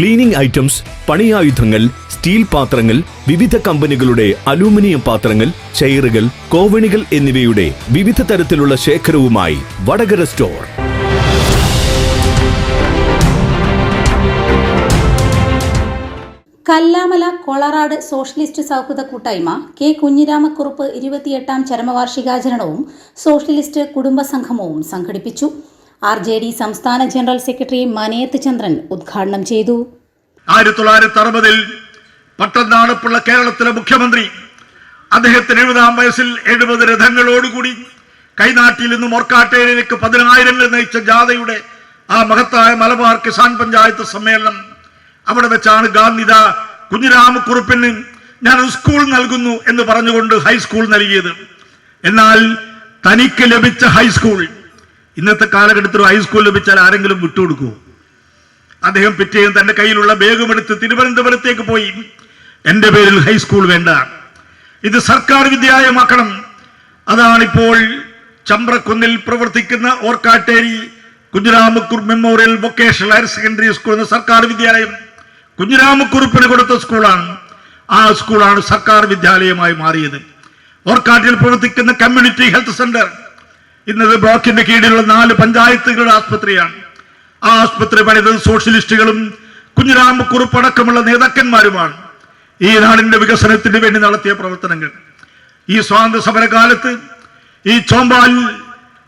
Cleaning items പണിയായുധങ്ങൾ steel പാത്രങ്ങൾ വിവിധ കമ്പനികളുടെ അലൂമിനിയം പാത്രങ്ങൾ ചെയറുകൾ കോവണികൾ എന്നിവയുടെ വിവിധ തരത്തിലുള്ള ശേഖരവുമായി വടകര സ്റ്റോർ. കല്ലാമല കൊളറാട് സോഷ്യലിസ്റ്റ് സൗഹൃദ കൂട്ടായ്മ കെ കുഞ്ഞിരാമക്കുറുപ്പ് ഇരുപത്തിയെട്ടാം ചരമവാർഷികാചരണവും സോഷ്യലിസ്റ്റ് കുടുംബ സംഗമവും സംഘടിപ്പിച്ചു. ആർ ജെ ഡി സംസ്ഥാന ജനറൽ സെക്രട്ടറി മനയത്ത് ചന്ദ്രൻ ഉദ്ഘാടനം ചെയ്തു. ആയിരത്തി തൊള്ളായിരത്തി അറുപതിൽ പട്ടനാടപ്പുള്ള കേരളത്തിലെ മുഖ്യമന്ത്രി അദ്ദേഹത്തിന് എഴുപതാം വയസ്സിൽ എഴുപത് രഥങ്ങളോടുകൂടി കൈനാട്ടിൽ നിന്ന് മൊർക്കാട്ടേരിലേക്ക് പതിനായിരങ്ങൾ നയിച്ച ജാഥയുടെ ആ മഹത്തായ മലബാർ കിസാൻ പഞ്ചായത്ത് സമ്മേളനം അവിടെ വെച്ചാണ് ഗാന്ധിത കുഞ്ഞിരാമക്കുറുപ്പിന് ഞാൻ സ്കൂൾ നൽകുന്നു എന്ന് പറഞ്ഞുകൊണ്ട് ഹൈസ്കൂൾ നൽകിയത്. എന്നാൽ തനിക്ക് ലഭിച്ച ഹൈസ്കൂൾ ഇന്നത്തെ കാലഘട്ടത്തിൽ ഹൈസ്കൂൾ ലഭിച്ചാൽ ആരെങ്കിലും വിട്ടുകൊടുക്കുമോ അദ്ദേഹം പിറ്റേന്ന് തന്റെ കയ്യിലുള്ള ബാഗുമെടുത്ത് തിരുവനന്തപുരത്തേക്ക് പോയി. എന്റെ പേരിൽ ഹൈസ്കൂൾ വേണ്ട. ഇത് സർക്കാർ വിദ്യാലയമാക്കണം. അതാണിപ്പോൾ ചമ്പ്രക്കുന്നിൽ പ്രവർത്തിക്കുന്ന Orkkatteri Kunhiramakurup memorial vocational higher secondary school എന്ന സർക്കാർ വിദ്യാലയം. കുഞ്ഞുരാമക്കുറിപ്പിന് കൊടുത്ത സ്കൂളാണ്. ആ സ്കൂളാണ് സർക്കാർ വിദ്യാലയമായി മാറിയത്. ഓർക്കാട്ടിൽ പ്രവർത്തിക്കുന്ന കമ്മ്യൂണിറ്റി ഹെൽത്ത് സെന്റർ. ഇന്നത് ബ്ലോക്കിന്റെ കീഴിലുള്ള നാല് പഞ്ചായത്തുകളുടെ ആസ്പത്രിയാണ്. ആ ആസ്പത്രി പണിതത് സോഷ്യലിസ്റ്റുകളും കുഞ്ഞിരാമക്കുറുപ്പ് കുറുപ്പടക്കമുള്ള നേതാക്കന്മാരുമാണ്. ഈ നാടിന്റെ വികസനത്തിന് വേണ്ടി നടത്തിയ പ്രവർത്തനങ്ങൾ. ഈ സ്വാതന്ത്ര്യ സമരകാലത്ത് ഈ ചോമ്പാൽ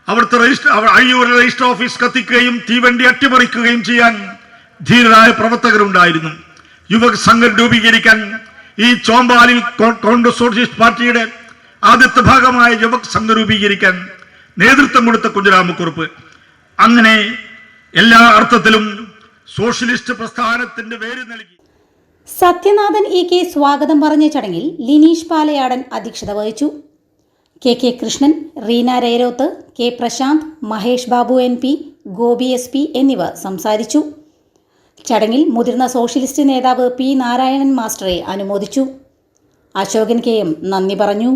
അവിടുത്തെ രജിസ്റ്റർ അഴിയൂർ രജിസ്റ്റർ ഓഫീസ് കത്തിക്കുകയും തീവണ്ടി അട്ടിമറിക്കുകയും ചെയ്യാൻ ധീരരായ പ്രവർത്തകരുണ്ടായിരുന്നു. യുവക സംഘം രൂപീകരിക്കാൻ ഈ ചോമ്പാലിൽ കോൺഗ്രസ് സോഷ്യലിസ്റ്റ് പാർട്ടിയുടെ ആദ്യത്തെ ഭാഗമായ യുവക് സംഘം രൂപീകരിക്കാൻ നേതൃത്വം കൊടുത്ത കുഞ്ഞിരാമക്കുറുപ്പ്. അങ്ങനെ എല്ലാ അർത്ഥത്തിലും സോഷ്യലിസ്റ്റ് പ്രസ്ഥാനത്തിന്റെ പേര് നൽകി. സത്യനാഥൻ ഇ കെ സ്വാഗതം പറഞ്ഞ ചടങ്ങിൽ ലിനീഷ് പാലയാടൻ അധ്യക്ഷത വഹിച്ചു. K K Krishnan Reena Rerroth K Prashanth Mahesh Babu N P Gopi S P എന്നിവർ സംസാരിച്ചു. ചടങ്ങിൽ മുതിർന്ന സോഷ്യലിസ്റ്റ് നേതാവ് പി നാരായണൻ മാസ്റ്ററെ അനുമോദിച്ചു. അശോകൻ കെ എം നന്ദി പറഞ്ഞു.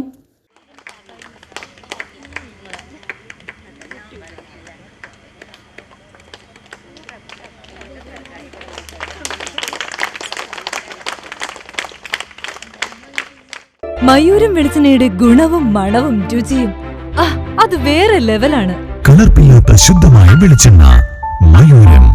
മയൂരം വെളിച്ചെണ്ണയുടെ ഗുണവും മണവും രുചിയും. അത് വേറെ ലെവലാണ് കലർപ്പില്ലാത്ത ശുദ്ധമായ വെളിച്ചെണ്ണ മയൂരം.